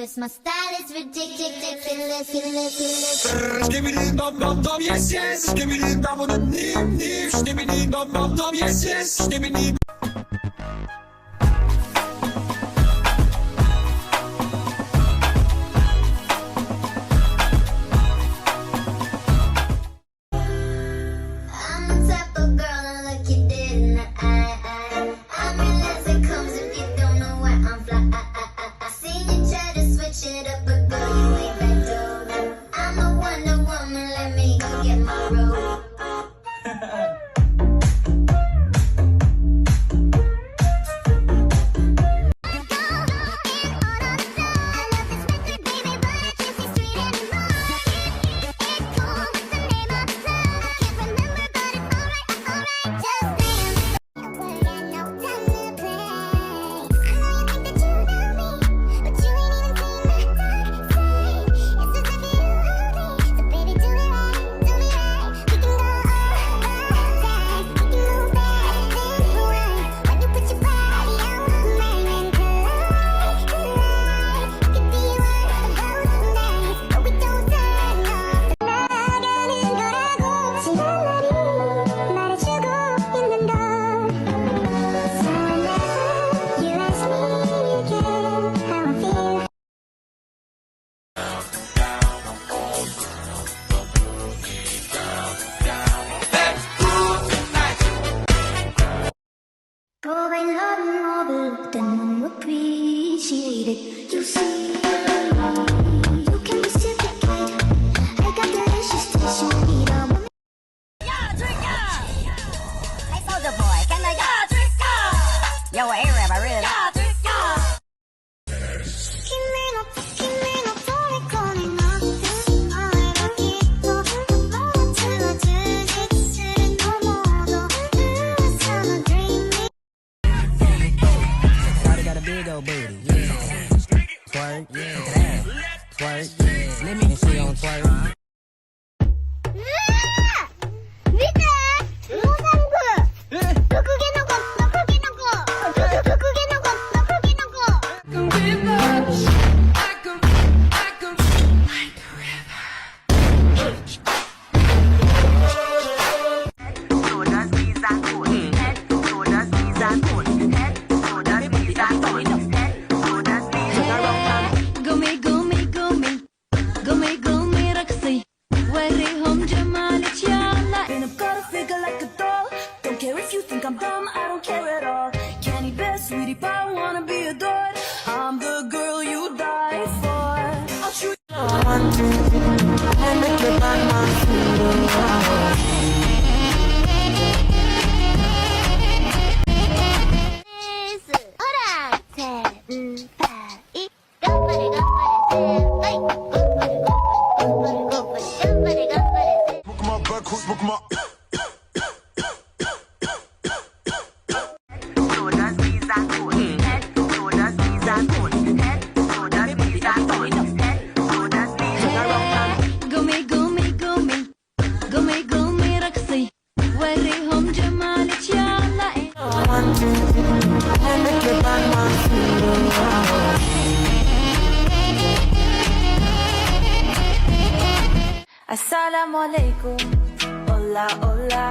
My style is ridiculous, ridiculous, ridiculous. dam dam dam yes yes. Skibbity dam dam nim nim. Skibbity dam dam dam yes yes. Skibbity. Go and love more than appreciate it. You see. on fire. man, I make a bad man feel. Make. Assalamu alaikum, hola hola,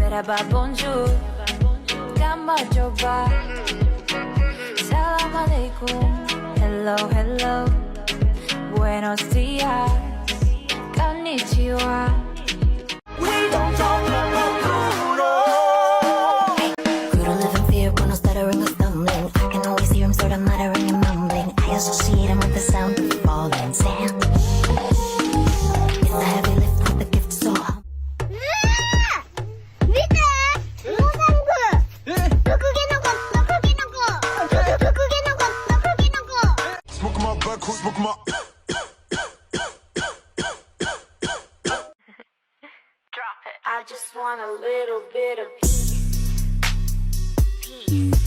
merhaba bonjour, kama joba. Salam alaikum, hello hello, buenos días, konnichiwa. just want a little bit of peace. Peace.